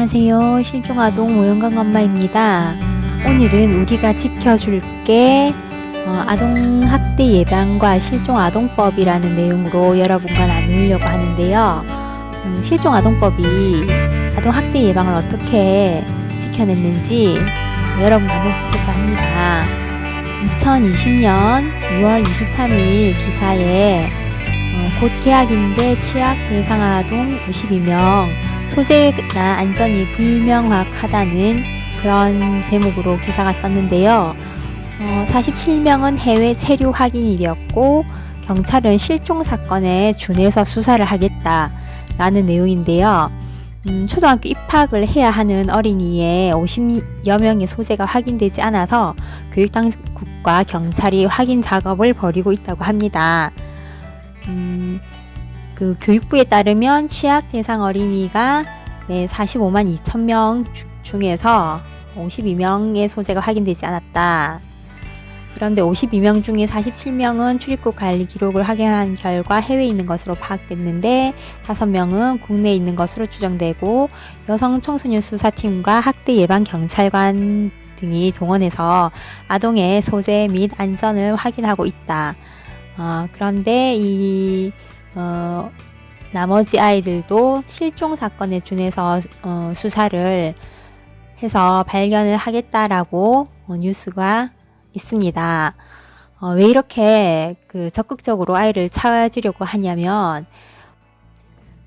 안녕하세요. 실종아동 모형강 엄마입니다. 오늘은 우리가 지켜줄게 어, 아동학대 예방과 실종아동법이라는 내용으로 여러분과 나누려고 하는데요. 음, 실종아동법이 아동학대 예방을 어떻게 지켜냈는지 여러분과 나눠보고자 합니다. 2020년 6월 23일 기사에 어, 곧 계약인데 취약 대상 아동 52명 소재나 안전이 불명확하다는 그런 제목으로 기사가 떴는데요. 어, 47명은 해외 체류 확인이 되었고 경찰은 실종 사건에 준해서 수사를 하겠다라는 내용인데요. 음, 초등학교 입학을 해야 하는 어린이의 50여 명의 소재가 확인되지 않아서 교육당국과 경찰이 확인 작업을 벌이고 있다고 합니다. 음, 그 교육부에 따르면 취약 대상 어린이가 네, 45만 2천 명 주- 중에서 52명의 소재가 확인되지 않았다. 그런데 52명 중에 47명은 출입국 관리 기록을 확인한 결과 해외에 있는 것으로 파악됐는데 5명은 국내에 있는 것으로 추정되고 여성 청소년 수사팀과 학대 예방 경찰관 등이 동원해서 아동의 소재 및 안전을 확인하고 있다. 어, 그런데 이 어, 나머지 아이들도 실종 사건에 준해서 어, 수사를 해서 발견을 하겠다라고 어, 뉴스가 있습니다. 어, 왜 이렇게 그 적극적으로 아이를 찾으려고 하냐면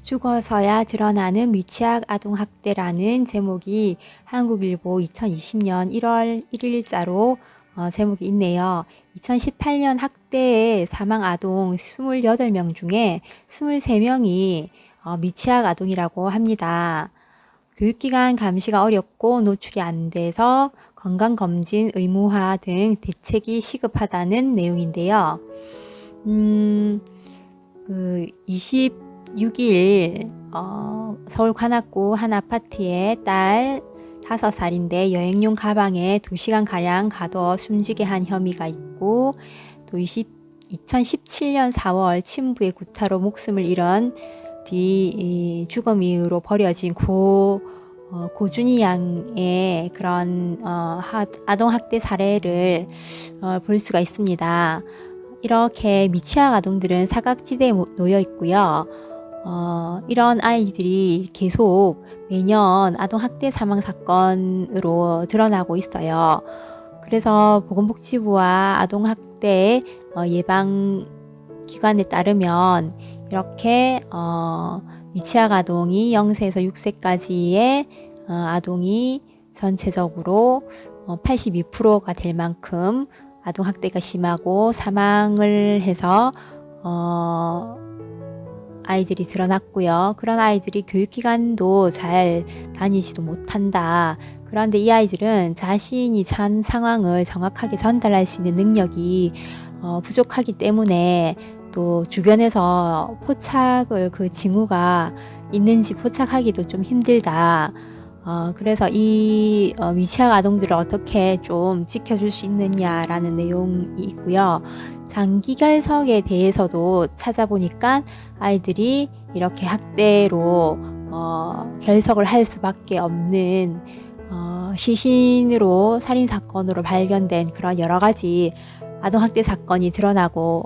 죽어서야 드러나는 미취학 아동 학대라는 제목이 한국일보 2020년 1월 1일자로 어, 제목이 있네요. 2018년 학대에 사망 아동 28명 중에 23명이 어, 미취학 아동이라고 합니다. 교육기관 감시가 어렵고 노출이 안 돼서 건강검진 의무화 등 대책이 시급하다는 내용인데요. 음, 그 26일 어, 서울 관악구 한 아파트에 딸 5살인데 여행용 가방에 2시간 가량 가둬 숨지게 한 혐의가 있고 또 20, 2017년 4월 친부의 구타로 목숨을 잃은 뒤 이, 죽음 이후로 버려진 고 어, 고준희 양의 그런 어, 하, 아동 학대 사례를 어, 볼 수가 있습니다. 이렇게 미취학 아동들은 사각지대에 모- 놓여 있고요. 어, 이런 아이들이 계속 매년 아동 학대 사망 사건으로 드러나고 있어요. 그래서 보건복지부와 아동 학대 어, 예방 기관에 따르면 이렇게 어, 미취학 아동이 0세에서 6세까지의 어, 아동이 전체적으로 어, 82%가 될 만큼 아동 학대가 심하고 사망을 해서 어, 아이들이 드러났고요. 그런 아이들이 교육기관도 잘 다니지도 못한다. 그런데 이 아이들은 자신이 찬 상황을 정확하게 전달할 수 있는 능력이 어, 부족하기 때문에 또 주변에서 포착을 그 징후가 있는지 포착하기도 좀 힘들다. 어, 그래서 이 어, 미취학 아동들을 어떻게 좀 지켜줄 수 있느냐라는 내용이 있고요. 장기 결석에 대해서도 찾아보니까 아이들이 이렇게 학대로 어, 결석을 할 수밖에 없는 어, 시신으로 살인 사건으로 발견된 그런 여러 가지 아동 학대 사건이 드러나고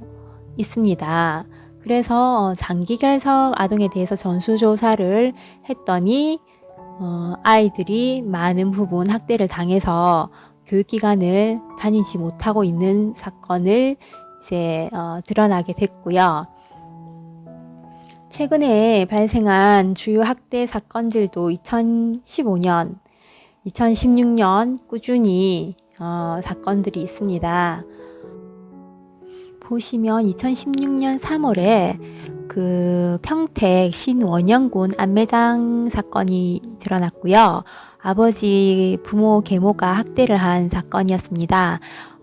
있습니다. 그래서 어, 장기 결석 아동에 대해서 전수조사를 했더니 어, 아이들이 많은 부분 학대를 당해서 교육기관을 다니지 못하고 있는 사건을 이제 어, 드러나게 됐고요. 최근에 발생한 주요 학대 사건들도 2015년, 2016년 꾸준히 어, 사건들이 있습니다. 보시면 2016년 3월에 그 평택 신원영군 안매장 사건이 드러났고요. 아버지 부모 계모가 학대를 한 사건이었습니다.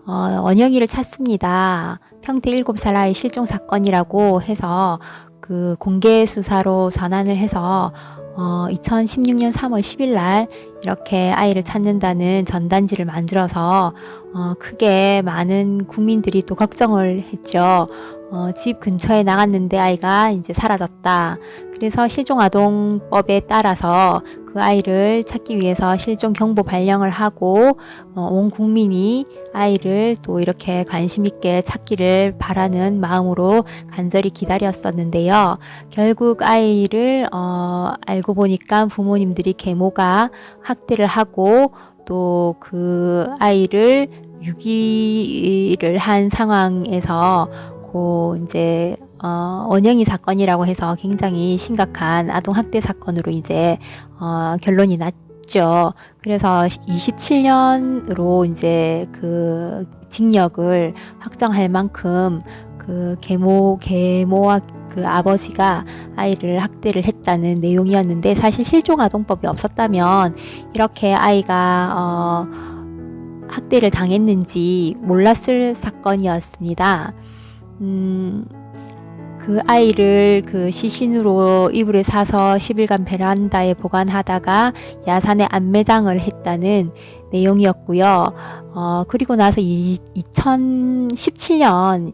어, 원영이를 찾습니다. 평택 7살 아이 실종 사건이라고 해서 그 공개 수사로 전환을 해서 어, 2016년 3월 10일 날 이렇게 아이를 찾는다는 전단지를 만들어서 어, 크게 많은 국민들이 또 걱정을 했죠. 어, 집 근처에 나갔는데 아이가 이제 사라졌다. 그래서 실종아동법에 따라서 그그 아이를 찾기 위해서 실종 경보 발령을 하고 어, 온 국민이 아이를 또 이렇게 관심 있게 찾기를 바라는 마음으로 간절히 기다렸었는데요. 결국 아이를 어, 알고 보니까 부모님들이 계모가 학대를 하고 또 그 아이를 유기를 한 상황에서 고 이제 어, 원영이 사건이라고 해서 굉장히 심각한 아동 학대 사건으로 이제 어, 결론이 났죠. 그래서 27년으로 이제 그 징역을 확정할 만큼 그 계모 계모와 그 아버지가 아이를 학대를 했다는 내용이었는데 사실 실종 아동법이 없었다면 이렇게 아이가 어, 학대를 당했는지 몰랐을 사건이었습니다. 음, 그 아이를 그 시신으로 이불에 사서 10일간 베란다에 보관하다가 야산에 안매장을 했다는 내용이었고요. 어, 그리고 나서 이, 2017년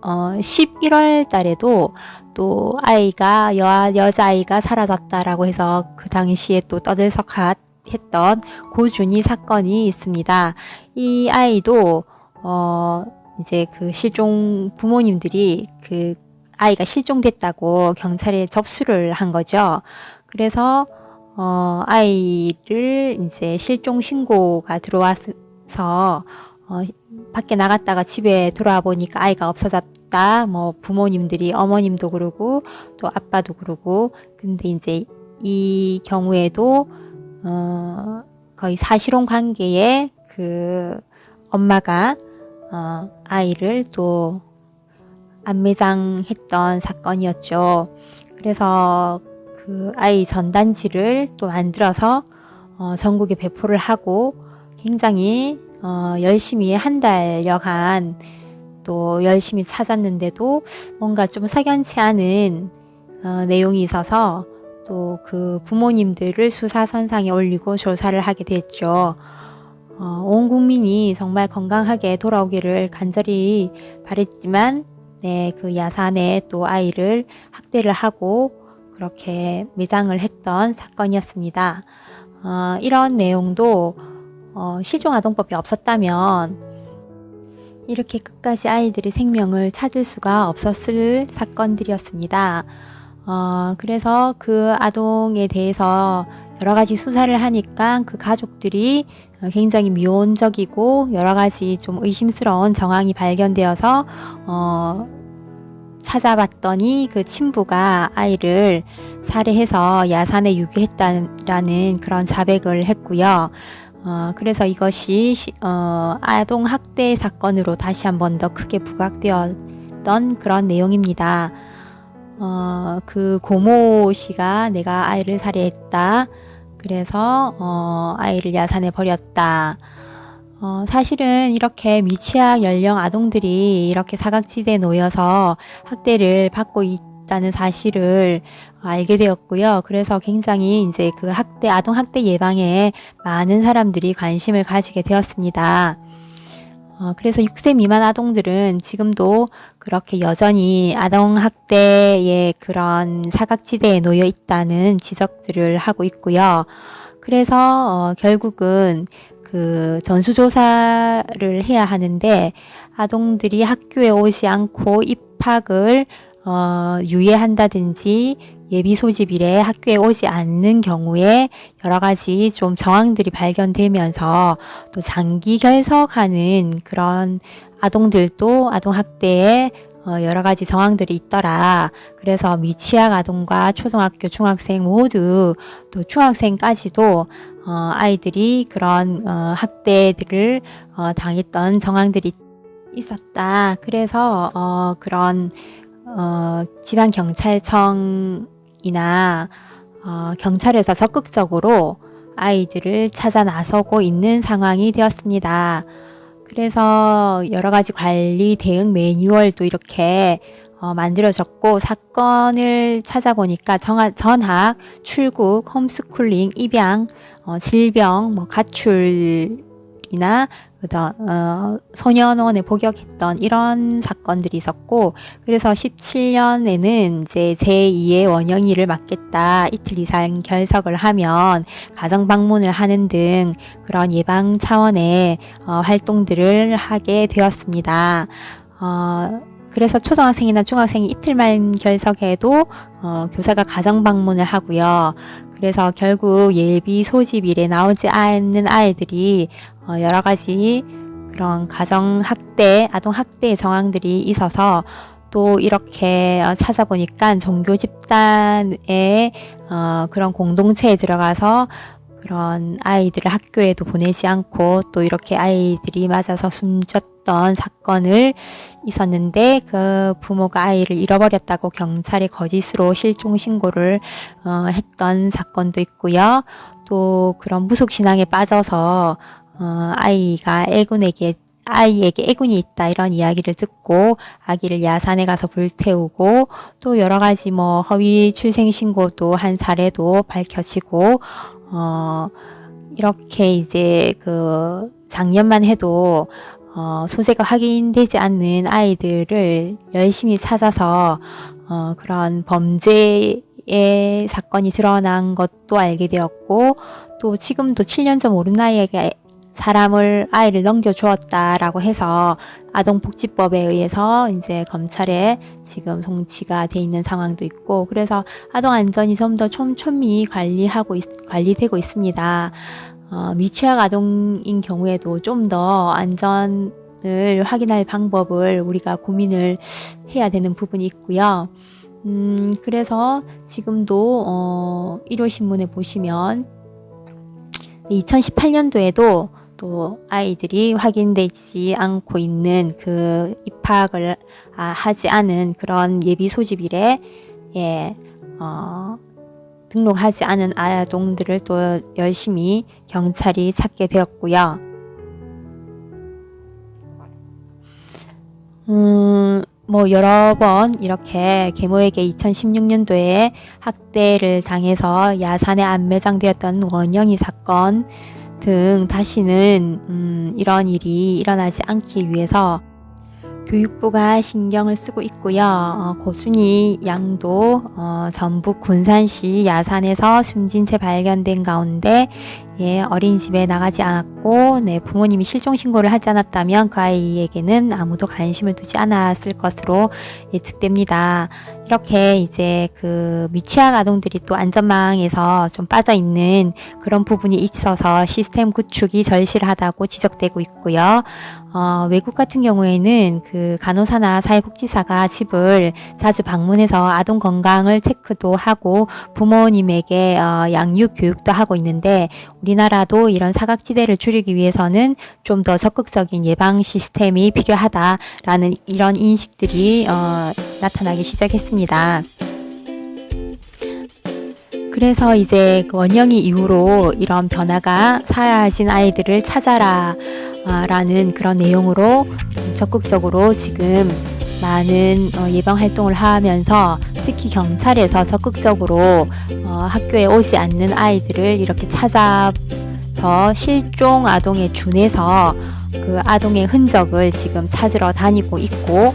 어, 11월 달에도 또 아이가 여, 여자아이가 사라졌다라고 해서 그 당시에 또 떠들썩했던 고준희 사건이 있습니다. 이 아이도 어, 이제 그 실종 부모님들이 그 아이가 실종됐다고 경찰에 접수를 한 거죠. 그래서 어, 아이를 이제 실종 신고가 들어와서 어, 밖에 나갔다가 집에 돌아와 보니까 아이가 없어졌다. 뭐 부모님들이 어머님도 그러고 또 아빠도 그러고 근데 이제 이 경우에도 어, 거의 사실혼 관계에 그 엄마가 어, 아이를 또 안매장했던 사건이었죠. 그래서 그 아이 전단지를 또 만들어서 어, 전국에 배포를 하고 굉장히 어, 열심히 한 달여간 또 열심히 찾았는데도 뭔가 좀 석연치 않은 어, 내용이 있어서 또 그 부모님들을 수사선상에 올리고 조사를 하게 됐죠. 어, 온 국민이 정말 건강하게 돌아오기를 간절히 바랬지만 네, 그 야산에 또 아이를 학대를 하고 그렇게 매장을 했던 사건이었습니다. 어, 이런 내용도 어, 실종아동법이 없었다면 이렇게 끝까지 아이들의 생명을 찾을 수가 없었을 사건들이었습니다. 어, 그래서 그 아동에 대해서 여러 가지 수사를 하니까 그 가족들이 굉장히 미온적이고 여러 가지 좀 의심스러운 정황이 발견되어서 어, 찾아봤더니 그 친부가 아이를 살해해서 야산에 유기했다라는 그런 자백을 했고요. 어, 그래서 이것이 어, 아동 학대 사건으로 다시 한 번 더 크게 부각되었던 그런 내용입니다. 어, 그 고모 씨가 내가 아이를 살해했다. 그래서 어, 아이를 야산에 버렸다. 어, 사실은 이렇게 미취학 연령 아동들이 이렇게 사각지대에 놓여서 학대를 받고 있다는 사실을 알게 되었고요. 그래서 굉장히 이제 그 학대, 아동 학대 예방에 많은 사람들이 관심을 가지게 되었습니다. 어, 그래서 6세 미만 아동들은 지금도 그렇게 여전히 아동학대의 그런 사각지대에 놓여 있다는 지적들을 하고 있고요. 그래서 어, 결국은 그 전수조사를 해야 하는데 아동들이 학교에 오지 않고 입학을 어, 유예한다든지 예비 소집일에 학교에 오지 않는 경우에 여러 가지 좀 정황들이 발견되면서 또 장기 결석하는 그런 아동들도 아동 학대에 어, 여러 가지 정황들이 있더라. 그래서 미취학 아동과 초등학교, 중학생 모두 또 중학생까지도 어, 아이들이 그런 어, 학대들을 어, 당했던 정황들이 있었다. 그래서 어, 그런 어, 지방 경찰청이나 어, 경찰에서 적극적으로 아이들을 찾아 나서고 있는 상황이 되었습니다. 그래서 여러 가지 관리 대응 매뉴얼도 이렇게 어, 만들어졌고 사건을 찾아보니까 정하, 전학, 출국, 홈스쿨링, 입양, 어, 질병, 뭐 가출 이 아이들이나 그다 어, 소년원에 복역했던 이런 사건들이 있었고 그래서 17년에는 이제 제2의 원영이를 맡겠다 이틀 이상 결석을 하면 가정 방문을 하는 등 그런 예방 차원의 어, 활동들을 하게 되었습니다. 어, 그래서 초등학생이나 중학생이 이틀만 결석해도 어, 교사가 가정 방문을 하고요. 그래서 결국 예비 소집일에 나오지 않는 아이들이 어, 여러 가지 그런 가정 학대, 아동 학대 정황들이 있어서 또 이렇게 어, 찾아보니까 종교 집단의 어, 그런 공동체에 들어가서 그런 아이들을 학교에도 보내지 않고 또 이렇게 아이들이 맞아서 숨졌던 사건을 있었는데 그 부모가 아이를 잃어버렸다고 경찰에 거짓으로 실종 신고를 어, 했던 사건도 있고요. 또 그런 무속 신앙에 빠져서 어, 아이가 애군에게 아이에게 애군이 있다 이런 이야기를 듣고 아기를 야산에 가서 불태우고 또 여러 가지 뭐 허위 출생 신고도 한 사례도 밝혀지고 어, 이렇게 이제 그 작년만 해도 어, 소재가 확인되지 않는 아이들을 열심히 찾아서 어, 그런 범죄 의 사건이 드러난 것도 알게 되었고 또 지금도 7년 전 어린 나이에게 사람을 아이를 넘겨주었다라고 해서 아동복지법에 의해서 이제 검찰에 지금 송치가 돼 있는 상황도 있고 그래서 아동 안전이 좀 더 촘촘히 관리하고 있, 관리되고 있습니다. 어, 미취학 아동인 경우에도 좀 더 안전을 확인할 방법을 우리가 고민을 해야 되는 부분이 있고요. 음, 그래서 지금도 어, 1호 신문에 보시면 2018년도에도 또 아이들이 확인되지 않고 있는 그 입학을 아, 하지 않은 그런 예비 소집일에 예, 어, 등록하지 않은 아동들을 또 열심히 경찰이 찾게 되었고요. 음, 뭐 여러 번 이렇게 계모에게 2016년도에 학대를 당해서 야산에 안매장되었던 원영이 사건 등 다시는 음, 이런 일이 일어나지 않기 위해서 교육부가 신경을 쓰고 있고요. 어, 고순이 양도 어, 전북 군산시 야산에서 숨진 채 발견된 가운데 예, 어린이집에 나가지 않았고 네, 부모님이 실종 신고를 하지 않았다면 그 아이에게는 아무도 관심을 두지 않았을 것으로 예측됩니다. 이렇게 이제 그 미취학 아동들이 또 안전망에서 좀 빠져 있는 그런 부분이 있어서 시스템 구축이 절실하다고 지적되고 있고요. 어, 외국 같은 경우에는 그 간호사나 사회복지사가 집을 자주 방문해서 아동 건강을 체크도 하고 부모님에게 어, 양육 교육도 하고 있는데 우리나라도 이런 사각지대를 줄이기 위해서는 좀 더 적극적인 예방 시스템이 필요하다라는 이런 인식들이 어, 나타나기 시작했습니다. 그래서 이제 그 원영이 이후로 이런 변화가 사라진 아이들을 찾아라 라는 그런 내용으로 적극적으로 지금 많은 어, 예방 활동을 하면서 특히 경찰에서 적극적으로 어, 학교에 오지 않는 아이들을 이렇게 찾아서 실종 아동에 준해서 그 아동의 흔적을 지금 찾으러 다니고 있고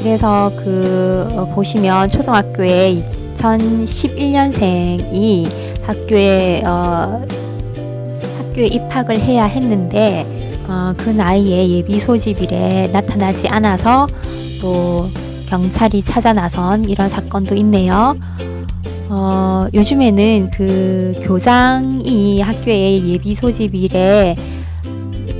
그래서 그 어, 보시면 초등학교에 2011년생이 학교에 어, 학교에 입학을 해야 했는데 어, 그 나이에 예비 소집일에 나타나지 않아서 또 경찰이 찾아 나선 이런 사건도 있네요. 어, 요즘에는 그 교장이 학교에 예비 소집일에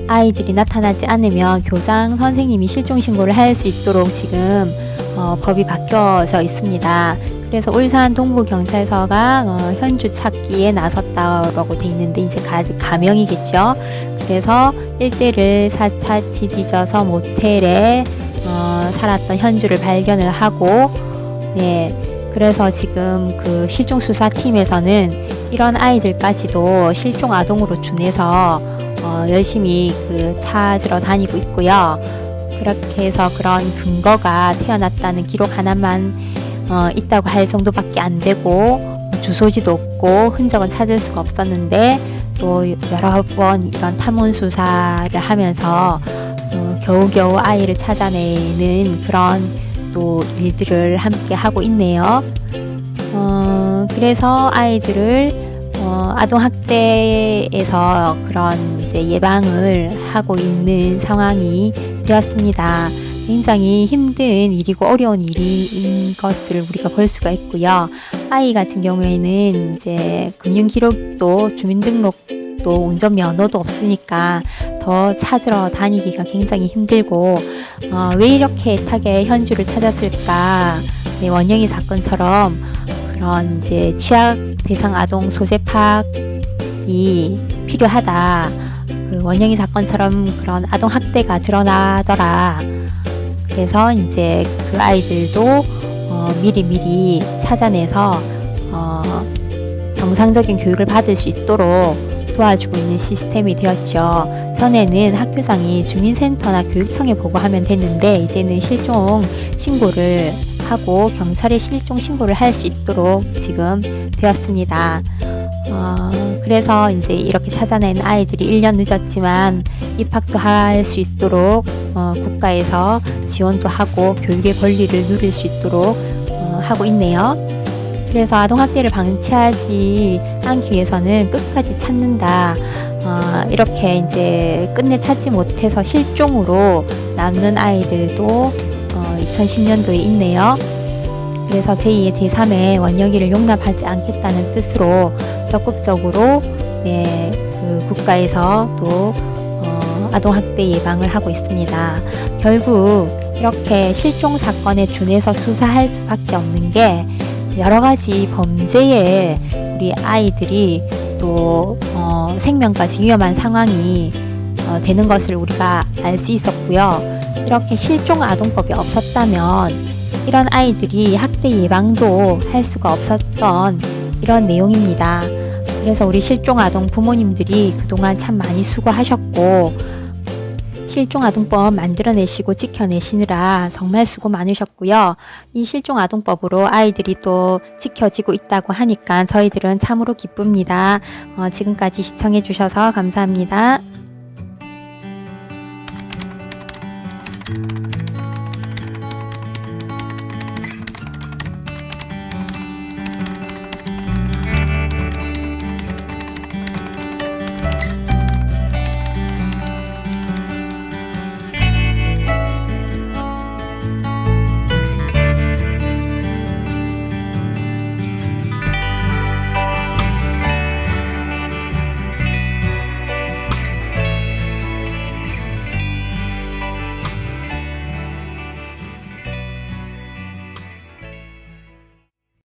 아이들이 나타나지 않으면 교장 선생님이 실종 신고를 할 수 있도록 지금 어, 법이 바뀌어져 있습니다. 그래서 울산 동부경찰서가 어, 현주 찾기에 나섰다고 돼 있는데 이제 가, 가명이겠죠. 그래서 일대를 사차치 뒤져서 모텔에 어, 살았던 현주를 발견을 하고 네, 그래서 지금 그 실종 수사팀에서는 이런 아이들까지도 실종 아동으로 준해서 어, 열심히 그 찾으러 다니고 있고요. 그렇게 해서 그런 근거가 태어났다는 기록 하나만 어, 있다고 할 정도밖에 안 되고 주소지도 없고 흔적은 찾을 수가 없었는데 또 여러 번 이런 탐문 수사를 하면서 어, 겨우겨우 아이를 찾아내는 그런 또 일들을 함께 하고 있네요. 어, 그래서 아이들을 어, 아동학대에서 그런 이제 예방을 하고 있는 상황이 되었습니다. 굉장히 힘든 일이고 어려운 일인 것을 우리가 볼 수가 있고요. 아이 같은 경우에는 이제 금융 기록도 주민등록도 운전면허도 없으니까 더 찾으러 다니기가 굉장히 힘들고 어, 왜 이렇게 애타게 현주를 찾았을까? 네, 원영이 사건처럼 그런 이제 취약 대상 아동 소재 파악이 필요하다. 그 원영이 사건처럼 그런 아동 학대가 드러나더라. 그래서 이제 그 아이들도 어, 미리 미리 찾아내서 어, 정상적인 교육을 받을 수 있도록 도와주고 있는 시스템이 되었죠. 전에는 학교장이 주민센터나 교육청에 보고하면 됐는데 이제는 실종 신고를 하고 경찰에 실종 신고를 할 수 있도록 지금 되었습니다. 어, 그래서 이제 이렇게 찾아낸 아이들이 1년 늦었지만 입학도 할 수 있도록 어, 국가에서 지원도 하고 교육의 권리를 누릴 수 있도록 어, 하고 있네요. 그래서 아동학대를 방치하지 않기 위해서는 끝까지 찾는다. 어, 이렇게 이제 끝내 찾지 못해서 실종으로 남는 아이들도 어, 2010년도에 있네요. 그래서 제2의 제3의 원영이를 용납하지 않겠다는 뜻으로 적극적으로 네, 그 국가에서 또 어, 아동학대 예방을 하고 있습니다. 결국 이렇게 실종 사건에 준해서 수사할 수밖에 없는 게 여러 가지 범죄에 우리 아이들이 또 어, 생명까지 위험한 상황이 어, 되는 것을 우리가 알 수 있었고요. 이렇게 실종 아동법이 없었다면 이런 아이들이 학대 예방도 할 수가 없었던 이런 내용입니다. 그래서 우리 실종 아동 부모님들이 그동안 참 많이 수고하셨고 실종 아동법 만들어내시고 지켜내시느라 정말 수고 많으셨고요. 이 실종 아동법으로 아이들이 또 지켜지고 있다고 하니까 저희들은 참으로 기쁩니다. 어, 지금까지 시청해 주셔서 감사합니다.